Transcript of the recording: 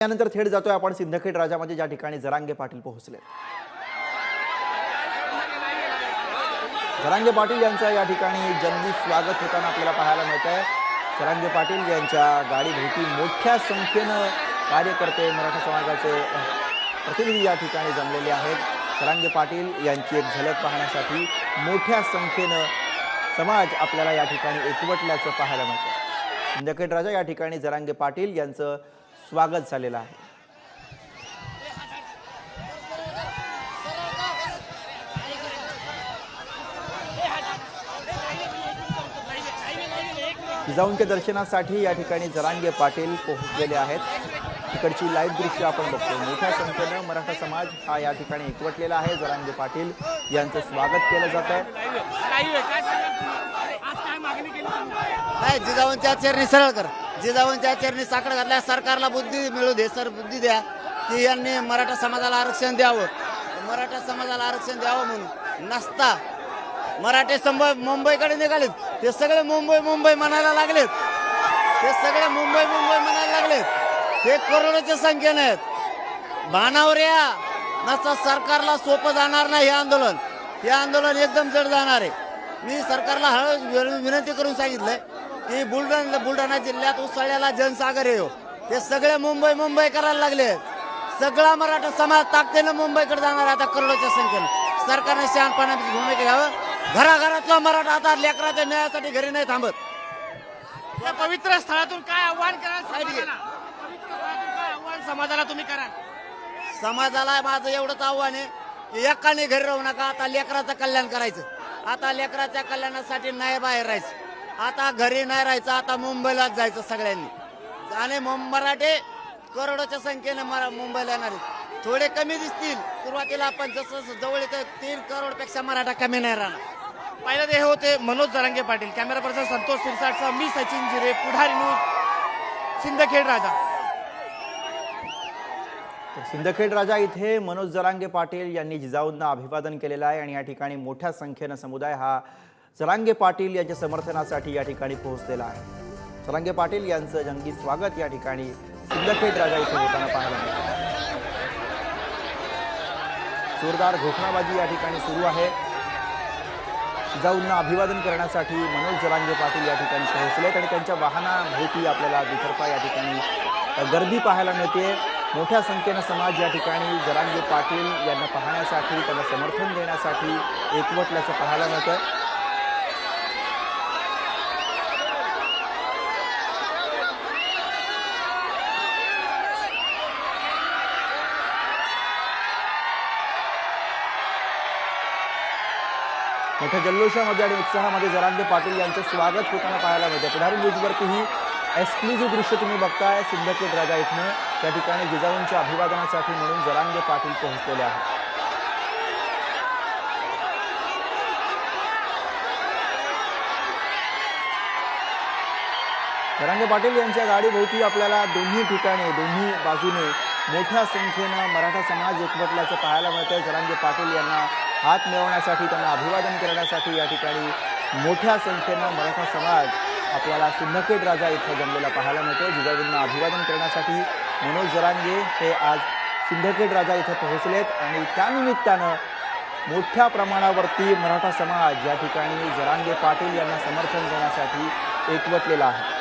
त्यानंतर थेट जातोय आपण सिंदखेड राजामध्ये. ज्या ठिकाणी जरांगे पाटील पोहोचले. जरांगे पाटील यांचं या ठिकाणी जंगी स्वागत होताना आपल्याला पाहायला मिळत आहे जरांगे पाटील यांच्या गाडीभोवती मोठ्या संख्येनं कार्यकर्ते मराठा समाजाचे प्रतिनिधी या ठिकाणी जमलेले आहेत. जरांगे पाटील यांची एक झलक पाहण्यासाठी मोठ्या संख्येनं समाज आपल्याला या ठिकाणी एकवटल्याचं पाहायला मिळतं सिंदखेड राजा या ठिकाणी जरांगे पाटील यांचं स्वागत झालेलं आहे. जिजाऊंच्या दर्शनासाठी या ठिकाणी जरांगे पाटील पोहोचलेले आहेत. तिकडची लाईव्ह दृश्य आपण बघतो मोठ्या संख्येनं मराठा समाज हा या ठिकाणी एकवटलेला आहे. जरांगे पाटील यांचं स्वागत केलं जात आहे. जिजाऊंच्या चरणी सरळ कर. जिजाऊंच्या चरणी साखर घातल्या. सरकारला बुद्धी मिळू दे सर बुद्धी द्या. की यांनी मराठा समाजाला आरक्षण द्यावं. मराठा समाजाला आरक्षण द्यावं म्हणून. नसता. मराठे संभ मुंबईकडे निघालेत. ते सगळे मुंबई मुंबई म्हणायला लागलेत. ते सगळे मुंबई मुंबई म्हणायला लागलेत. हे करोडोच्या संख्येने आहेत भानावर या. नसता सरकारला सोपं जाणार नाही हे आंदोलन. हे आंदोलन एकदम जड जाणार आहे. मी सरकारला हळूहळू विनंती करून सांगितलंय. की बुलढाणा बुलढाणा जिल्ह्यात उसळलेला जनसागर आहे हो. ते सगळे मुंबई मुंबई करायला लागले. सगळा मराठा समाज ताकदीनं मुंबईकडे जाणार आता करोडोच्या संख्येनं. सरकारने शहाणपणाची भूमिका घ्यावं. घराघरातला मराठा आता लेकराच्या न्यायासाठी घरी नाही थांबत. या पवित्र स्थळातून काय आव्हान कराल. समाजाला पवित्र स्थळातून काय आव्हान समाजाला तुम्ही कराल? समाजाला माझं एवढंच आव्हान आहे की एकाने घरी राहू नका. आता लेकराचं कल्याण करायचं. आता लेकराच्या कल्याणासाठी नाही बाहेर राहायचं. आता घरी नाही राहायचं आता मुंबईलाच जायचं सगळ्यांनी. आणि मराठे करोडोच्या संख्येने मरा मुंबईला येणार आहेत. थोडे कमी दिसतील. सुरुवातीला आपण जसं जसं जवळ येतं तीन करोडपेक्षा मराठा कमी नाही राहणार. पहिलं ते हे होते मनोज जरांगे पाटील कॅमेरा पर्सन संतोष सिरसाटचा मी सचिन जिरे पुढारी न्यूज सिंदखेड राजा. सिंदखेड राजा इथे मनोज जरांगे पाटील यांनी जिजाऊंना अभिवादन केलेलं आहे आणि या ठिकाणी मोठ्या संख्येनं समुदाय हा जरांगे पाटील यांच्या समर्थनासाठी या ठिकाणी पोहोचलेला आहे. जरांगे पाटील यांचं जंगी स्वागत या ठिकाणी सिंदखेड राजा इथे होताना पाहायला मिळतं. जोरदार घोषणाबाजी या ठिकाणी सुरू आहे. जाऊंना अभिवादन करण्यासाठी मनोज जरांगे पाटील या ठिकाणी पोहोचलेत आणि त्यांच्या वाहनाभोवती आपल्याला दुतर्फा या ठिकाणी गर्दी पाहायला मिळते. मोठ्या संख्येनं समाज या ठिकाणी जरांगे पाटील यांना पाहण्यासाठी त्यांना समर्थन देण्यासाठी एकवटल्याचं पाहायला मिळतं. मोठ्या जल्लोषामध्ये आणि उत्साहामध्ये जरांगे पाटील यांचं स्वागत होताना पाहायला मिळतं पुढारी न्यूजवरती ही एक्सक्लुझिव्ह दृश्य तुम्ही बघताय सिंदखेड राजा इथनं. त्या ठिकाणी जिजाऊंच्या अभिवादनासाठी म्हणून जरांगे पाटील पोहोचलेले आहेत. जरांगे पाटील यांच्या गाडीभोवती आपल्याला दोन्ही ठिकाणी दोन्ही बाजूने मोठ्या संख्येनं मराठा समाज एकवटल्याचं पाहायला मिळतं जरांगे पाटील यांना हात मिळवण्यासाठी त्यांना अभिवादन करण्यासाठी या ठिकाणी मोठ्या संख्येनं मराठा समाज आपल्याला सिंदखेड राजा इथं जमलेला पाहायला मिळतो. जिजाऊंना अभिवादन करण्यासाठी मनोज जरांगे हे आज सिंदखेड राजा इथं पोहोचलेत आणि त्यानिमित्तानं मोठ्या प्रमाणावरती मराठा समाज या ठिकाणी जरांगे पाटील यांना समर्थन देण्यासाठी एकवटलेला आहे.